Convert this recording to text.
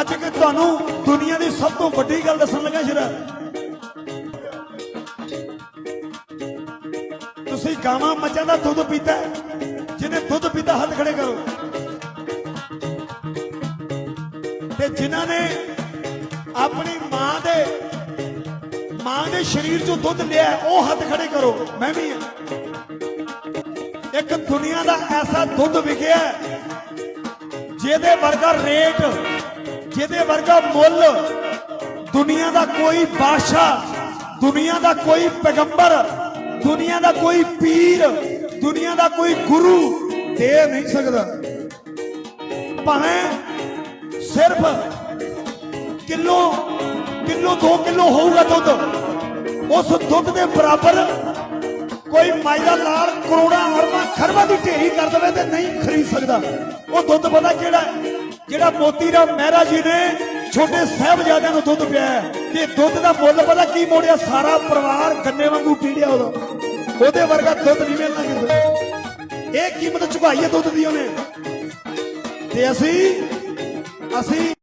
ਅੱਜ ਕਿ ਤੁਹਾਨੂੰ ਦੁਨੀਆ ਦੀ ਸਭ ਤੋਂ ਵੱਡੀ ਗੱਲ ਦੱਸਣ ਲੱਗਾ ਸ਼ਰਾ। ਤੁਸੀਂ ਗਾਵਾਂ ਮੱਝਾਂ ਦਾ ਦੁੱਧ ਪੀਤਾ ਜਿਹਨੇ ਦੁੱਧ ਪੀਤਾ ਹੱਥ ਖੜੇ ਕਰੋ। ਤੇ ਜਿਨ੍ਹਾਂ ਨੇ ਆਪਣੀ ਮਾਂ ਦੇ ਮਾਂ ਦੇ ਸਰੀਰ ਚੋਂ ਦੁੱਧ ਲਿਆ ਉਹ ਹੱਥ ਖੜੇ ਕਰੋ, ਮੈਂ ਵੀ ਹਾਂ। ਇੱਕ ਦੁਨੀਆ ਦਾ ਐਸਾ ਦੁੱਧ ਵਿਕਿਆ ਜਿਹਦੇ ਵਰਗਾ ਰੇਟ ਜਿਹਦੇ ਵਰਗਾ ਮੁੱਲ ਦੁਨੀਆ ਦਾ ਕੋਈ ਬਾਦਸ਼ਾਹ, ਦੁਨੀਆ ਦਾ ਕੋਈ ਪੈਗੰਬਰ, ਦੁਨੀਆ ਦਾ ਕੋਈ ਪੀਰ, ਦੁਨੀਆ ਦਾ ਕੋਈ ਗੁਰੂ ਦੇ ਨਹੀਂ ਸਕਦਾ। ਭਾਵੇਂ ਸਿਰਫ ਕਿਲੋ ਕਿਲੋ 2 ਕਿਲੋ ਹੋਊਗਾ ਦੁੱਧ, ਉਸ ਦੁੱਧ ਦੇ ਬਰਾਬਰ ਕੋਈ ਮਾਇਦਾ ਲਾਲ ਕਰੋੜਾਂ ਅਰਬਾਂ ਖਰਬਾਂ ਦੀ ਢੇਰੀ ਕਰ ਦਵੇ ਤੇ ਨਹੀਂ ਖਰੀਦ ਸਕਦਾ। ਉਹ ਦੁੱਧ ਪਤਾ ਕਿਹੜਾ ਜਿਹੜਾ ਮੋਤੀ ਰਾਮ ਮਹਿਰਾ ਜੀ ਨੇ ਛੋਟੇ ਸਾਹਿਬਜ਼ਾਦਿਆਂ ਨੂੰ ਦੁੱਧ ਪਿਆਇਆ ਤੇ ਦੁੱਧ ਦਾ ਮੁੱਲ ਪਤਾ ਕੀ ਮੋੜਿਆ? ਸਾਰਾ ਪਰਿਵਾਰ ਗੰਨੇ ਵਾਂਗੂ ਪੀੜਿਆ ਉਹਦਾ। ਉਹਦੇ ਵਰਗਾ ਦੁੱਧ ਨਹੀਂ ਮਿਲਣਾ ਕਿਤੇ ਇਹ ਕੀਮਤ ਝੁਕਾਈ ਹੈ ਦੁੱਧ ਦੀ ਉਹਨੇ। ਤੇ ਅਸੀਂ ਅਸੀਂ